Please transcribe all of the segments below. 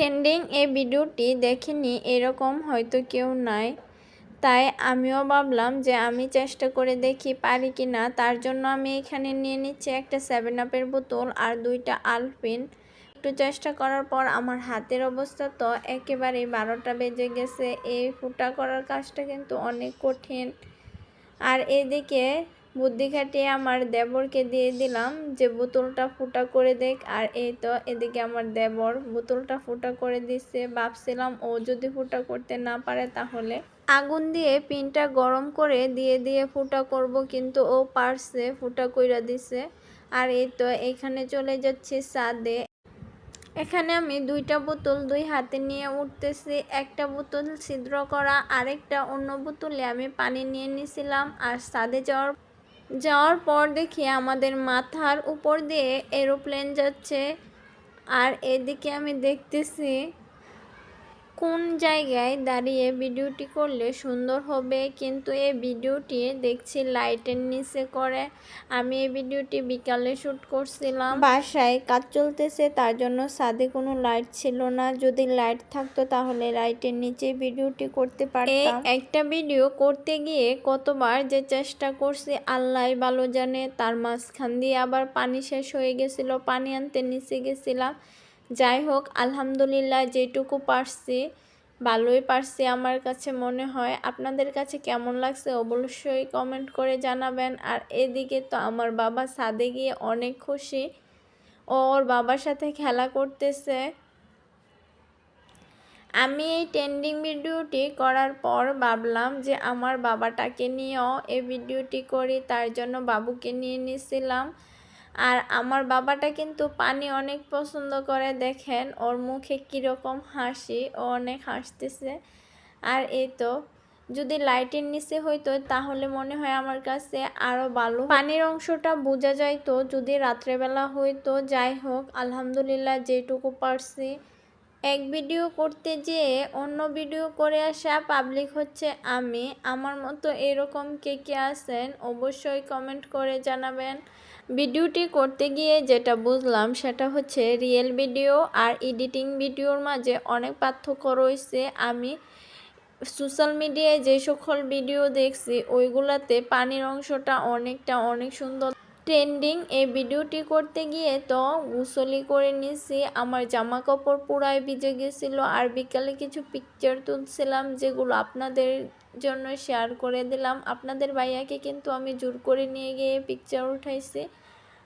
Trending এই ভিডিওটি দেখেনি, এরকম হয়তো কেউ নাই। তাই আমিও ভাবলাম যে আমি চেষ্টা করে দেখি পারি কি না। তার জন্য আমি এখানে নিয়ে নিচ্ছি একটা সেভেন আপের বোতল আর দুইটা আলপিন। একটু চেষ্টা করার পর আমার হাতের অবস্থা তো একেবারেই বারোটা বেজে গেছে। এই ফুটা করার কাজটা কিন্তু অনেক কঠিন। আর এদিকে বুদ্ধি খাটিয়ে আমার দেবরকে দিয়ে দিলাম যে বোতলটা ফুটা করে দেখ। আর এই তো এদিকে আমার দেবর বোতলটা ফুটা করে দিচ্ছে। ভাবছিলাম ও যদি ফুটা করতে না পারে তাহলে আগুন দিয়ে পিনটা গরম করে দিয়ে দিয়ে ফুটা করব, কিন্তু ও পারছে ফুটা কইরা দিছে। আর এই তো এখানে চলে যাচ্ছে সাদে। এখানে আমি দুইটা বোতল দুই হাতে নিয়ে উঠতেছি। একটা বোতল ছিদ্র করা, আরেকটা অন্য বোতলে আমি পানি নিয়ে নিয়েছিলাম আর সাদে যাওয়ার যাওয়ার পর দেখি আমাদের মাথার উপর দিয়ে এরোপ্লেন যাচ্ছে। আর এদিকে আমি দেখতেছি কোন জায়গায় দাঁড়িয়ে ভিডিওটি করলে সুন্দর হবে, কিন্তু এই ভিডিওটি দেখছি লাইটের নিচে করে। আমি এই ভিডিওটি বিকালে শ্যুট করছিলাম। বাসায় কাজ চলতেছে, তার জন্য সাদে কোনো লাইট ছিল না। যদি লাইট থাকতো তাহলে লাইটের নিচে ভিডিওটি করতে পারতাম। একটা ভিডিও করতে গিয়ে কতবার যে চেষ্টা করছি, আল্লাহ ভালো জানে। তার মাঝখান দিয়ে আবার পানি শেষ হয়ে গেছিল, পানি আনতে নিচে গেছিলাম। যাই হোক আলহামদুলিল্লাহ যেটুকু পারছি, ভালোই পারছি আমার কাছে মনে হয়। আপনাদের কাছে কেমন লাগছে অবশ্যই কমেন্ট করে জানাবেন। আর এদিকে তো আমার বাবা সাদে গিয়ে অনেক খুশি। ও ওর বাবার সাথে খেলা করতেছে। আমি এই ট্রেন্ডিং ভিডিওটি করার পর ভাবলাম যে আমার বাবাটাকে নিয়েও এই ভিডিওটি করি, তার জন্য বাবুকে নিয়ে নিয়েছিলাম আর আমার বাবাটা কিন্তু পানি অনেক পছন্দ করে, দেখেন ওর মুখে কীরকম হাসি, ও অনেক হাসতেছে। আর এই তো, যদি লাইটের নিচে হইতো তাহলে মনে হয় আমার কাছে আরও ভালো পানির অংশটা বোঝা যাইতো, যদি রাত্রেবেলা হইতো, যাই হোক, আলহামদুলিল্লাহ যেটুকু পারছি। এক ভিডিও করতে যেয়ে অন্য ভিডিও করে আসা পাবলিক হচ্ছে আমি। আমার মতো এরকম কে কে আছেন অবশ্যই কমেন্ট করে জানাবেন। ভিডিওটি করতে গিয়ে যেটা বুঝলাম সেটা হচ্ছে রিয়েল ভিডিও আর এডিটিং ভিডিওর মাঝে অনেক পার্থক্য রয়েছে। আমি সোশ্যাল মিডিয়ায় যে সকল ভিডিও দেখছি, ওইগুলাতে পানির অংশটা অনেকটা অনেক সুন্দর ট্রেন্ডিং এই ভিডিওটি করতে গিয়ে তো গুসলি করে নিয়েছি আমার জামা কাপড় পুরাই ভিজে গেছিল আর বিকালে কিছু পিকচার তুলছিলাম যেগুলো আপনাদের জন্য শেয়ার করে দিলাম। আপনাদের ভাইয়াকে কিন্তু আমি জোর করে নিয়ে গিয়ে পিকচার উঠাইছি।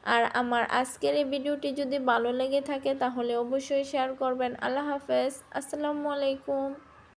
আর আমার আজকের এই ভিডিওটি যদি ভালো লেগে থাকে তাহলে অবশ্যই শেয়ার করবেন। আল্লাহ হাফেজ। আসসালামু আলাইকুম।